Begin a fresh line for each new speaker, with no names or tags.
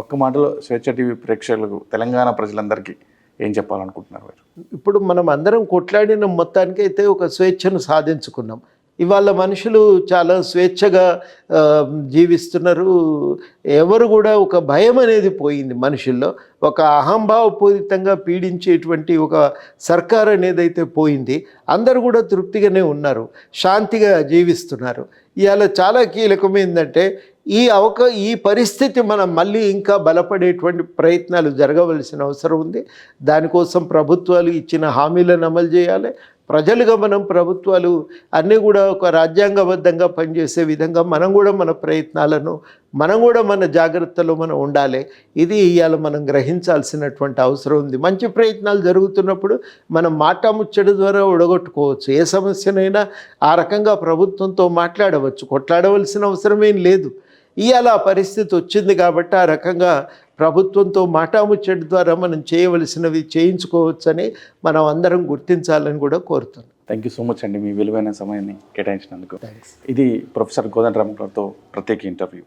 ఒక్క మాటలో స్వేచ్ఛ టీవీ ప్రేక్షకులకు తెలంగాణ ప్రజలందరికీ ఏం చెప్పాలనుకుంటున్నారు మీరు?
ఇప్పుడు మనం అందరం కొట్లాడిన మొత్తానికైతే ఒక స్వేచ్ఛను సాధించుకున్నాం. ఇవాళ మనుషులు చాలా స్వేచ్ఛగా జీవిస్తున్నారు. ఎవరు కూడా ఒక భయం అనేది పోయింది మనుషుల్లో. ఒక అహంభావపూరితంగా పీడించేటువంటి ఒక సర్కార్ అనేది అయితే పోయింది. అందరూ కూడా తృప్తిగానే ఉన్నారు. శాంతిగా జీవిస్తున్నారు. ఇవాళ చాలా కీలకమైందంటే ఈ అవక ఈ పరిస్థితి మనం మళ్ళీ ఇంకా బలపడేటువంటి ప్రయత్నాలు జరగవలసిన అవసరం ఉంది. దానికోసం ప్రభుత్వాలు ఇచ్చిన హామీలను అమలు చేయాలి. ప్రజలుగా మనం ప్రభుత్వాలు అన్నీ కూడా ఒక రాజ్యాంగబద్ధంగా పనిచేసే విధంగా మనం కూడా మన ప్రయత్నాలను మనం కూడా మన జాగ్రత్తలో మనం ఉండాలి. ఇది ఇవాళ మనం గ్రహించాల్సినటువంటి అవసరం ఉంది. మంచి ప్రయత్నాలు జరుగుతున్నప్పుడు మనం మాట ముచ్చడి ద్వారా ఉడగొట్టుకోవచ్చు ఏ సమస్యనైనా ఆ రకంగా ప్రభుత్వంతో మాట్లాడవచ్చు. కొట్లాడవలసిన అవసరం ఏం లేదు. ఇవాళ ఆ పరిస్థితి వచ్చింది కాబట్టి ఆ రకంగా ప్రభుత్వంతో మాటాముచ్చటి ద్వారా మనం చేయవలసినవి చేయించుకోవచ్చని మనం అందరం గుర్తించాలని కూడా కోరుతున్నాం.
థ్యాంక్ యూ సో మచ్ అండి మీ విలువైన సమయాన్ని కేటాయించినందుకు. ఇది ప్రొఫెసర్ గోదండ రామ్ గారితో ప్రత్యేక ఇంటర్వ్యూ.